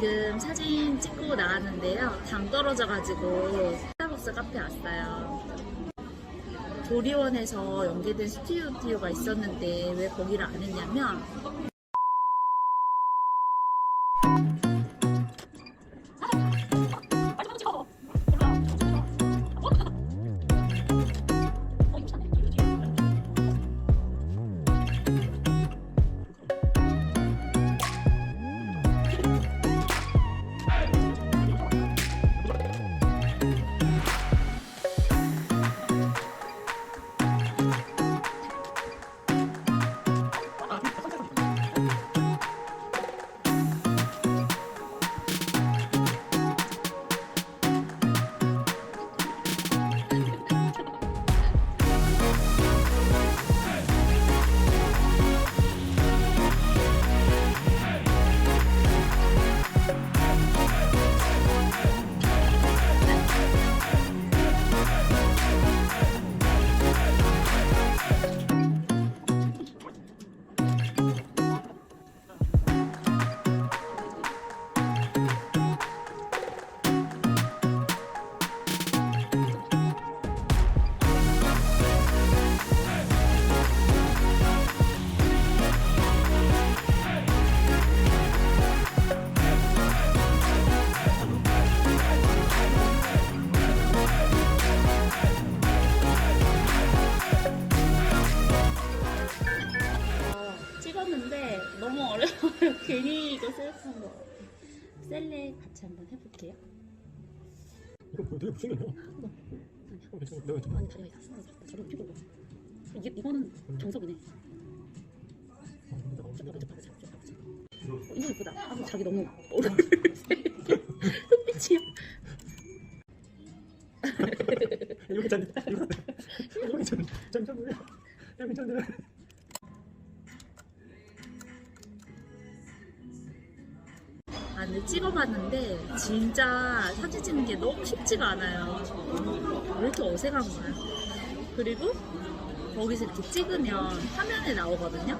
지금 사진 찍고 나왔는데요. 당 떨어져가지고 스타벅스 카페 왔어요. 조리원에서 연계된 스튜디오가 있었는데 왜 거기를 안 했냐면 괜히 이거 셀프한 거. 셀렉 같이 한번 해볼게요. 이거 뭐 되게 못생겼네. 어, 괜찮아. 내가 괜찮아. 아니 다리가 다거 저도 피고 이게 이거는 정석이네. 아, 근데 나 엄청 잠깐만 예쁘다. 잠깐만 잠깐만. 어, 이거 예쁘다. 아 자기 너무 얼굴 흑빛이야. 이거 괜찮네. 이거 이거 괜찮네. 잠깐만. 이거 괜찮네. 아, 근데 찍어봤는데 진짜 사진 찍는 게 너무 쉽지가 않아요. 왜 이렇게 어색한 거야? 그리고 거기서 이렇게 찍으면 화면에 나오거든요.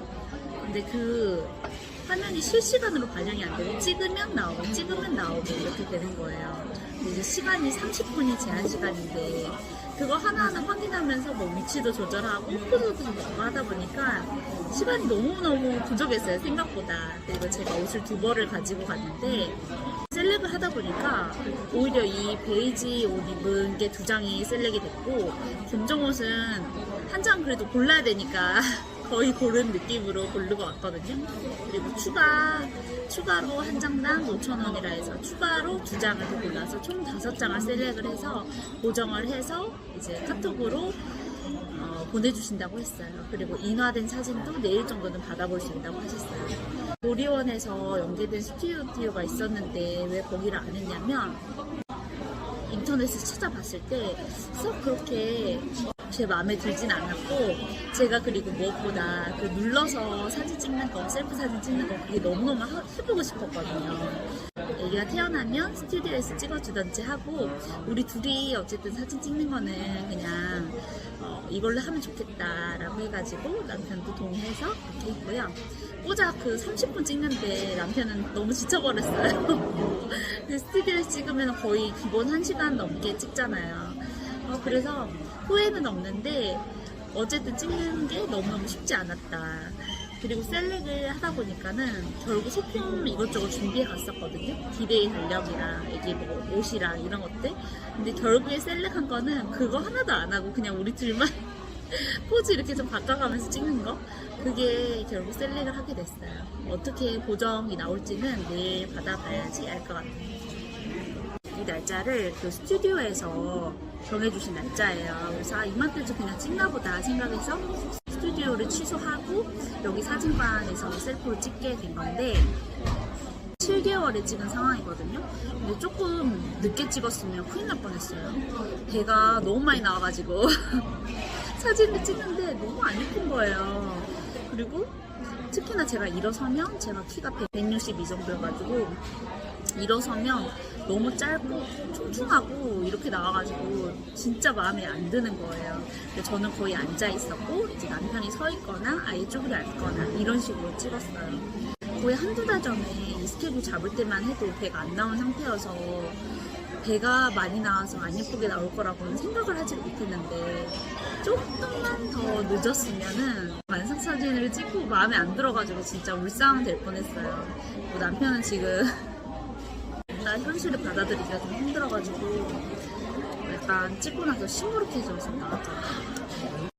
근데 그 화면이 실시간으로 반영이 안 되고 찍으면 나오고 찍으면 나오고 이렇게 되는 거예요. 이제 시간이 30분이 제한 시간인데 그거 하나하나 확인하면서 뭐 위치도 조절하고 넣고 하다 보니까 시간이 너무너무 부족했어요 생각보다. 그리고 제가 옷을 두 벌을 가지고 갔는데 셀렉을 하다 보니까 오히려 이 베이지 옷 입은 게 두 장이 셀렉이 됐고 검정 옷은 한 장 그래도 골라야 되니까 거의 고른 느낌으로 고르고 왔거든요. 그리고 추가, 추가로 한 장당 5,000원이라 해서 추가로 두 장을 더 골라서 총 다섯 장을 셀렉을 해서 고정을 해서 이제 카톡으로 어, 보내주신다고 했어요. 그리고 인화된 사진도 내일 정도는 받아볼 수 있다고 하셨어요. 도리원에서 연계된 스튜디오가 있었는데 왜 거기를 안 했냐면 인터넷을 찾아봤을 때 썩 그렇게 제 마음에 들진 않았고 제가 그리고 무엇보다 그 눌러서 사진 찍는 거 셀프 사진 찍는 거 그게 너무너무 하- 해보고 싶었거든요. 애기가 태어나면 스튜디오에서 찍어주던지 하고 우리 둘이 어쨌든 사진 찍는 거는 그냥 어, 이걸로 하면 좋겠다라고 해가지고 남편도 동의해서 그렇게 했고요. 꼬작 그 30분 찍는데 남편은 너무 지쳐버렸어요. 그 스튜디오에서 찍으면 거의 기본 1시간 넘게 찍잖아요 어, 그래서 후회는 없는데 어쨌든 찍는 게 너무너무 쉽지 않았다. 그리고 셀렉을 하다 보니까는 결국 소품 이것저것 준비해 갔었거든요. 디데이 달력이랑 애기 뭐 옷이랑 이런 것들. 근데 결국에 셀렉한 거는 그거 하나도 안 하고 그냥 우리 둘만 포즈 이렇게 좀 바꿔가면서 찍는 거. 그게 결국 셀렉을 하게 됐어요. 어떻게 보정이 나올지는 내일 받아봐야지 알 것 같아요. 이 날짜를 그 스튜디오에서 정해주신 날짜예요. 그래서 아, 이맘때쯤 그냥 찍나 보다 생각해서 스튜디오를 취소하고 여기 사진관에서 셀프로 찍게 된 건데 7개월에 찍은 상황이거든요. 근데 조금 늦게 찍었으면 큰일 날 뻔했어요. 배가 너무 많이 나와가지고 사진을 찍는데 너무 안 예쁜 거예요. 그리고 특히나 제가 일어서면 제가 키가 162 정도여가지고 일어서면 너무 짧고 퉁퉁하고 이렇게 나와가지고 진짜 마음에 안 드는 거예요. 근데 저는 거의 앉아 있었고 이제 남편이 서 있거나 아예 쪼그려 앉거나 이런 식으로 찍었어요. 거의 한두 달 전에 이 스케줄 잡을 때만 해도 배가 안 나온 상태여서 배가 많이 나와서 안 예쁘게 나올 거라고는 생각을 하지 못했는데 조금만 더 늦었으면은 완성 사진을 찍고 마음에 안 들어가지고 진짜 울상 될 뻔했어요. 뭐 남편은 지금 나 현실을 받아들이기가 좀 힘들어가지고 약간 찍고 나서 시무룩해져서 나왔잖아.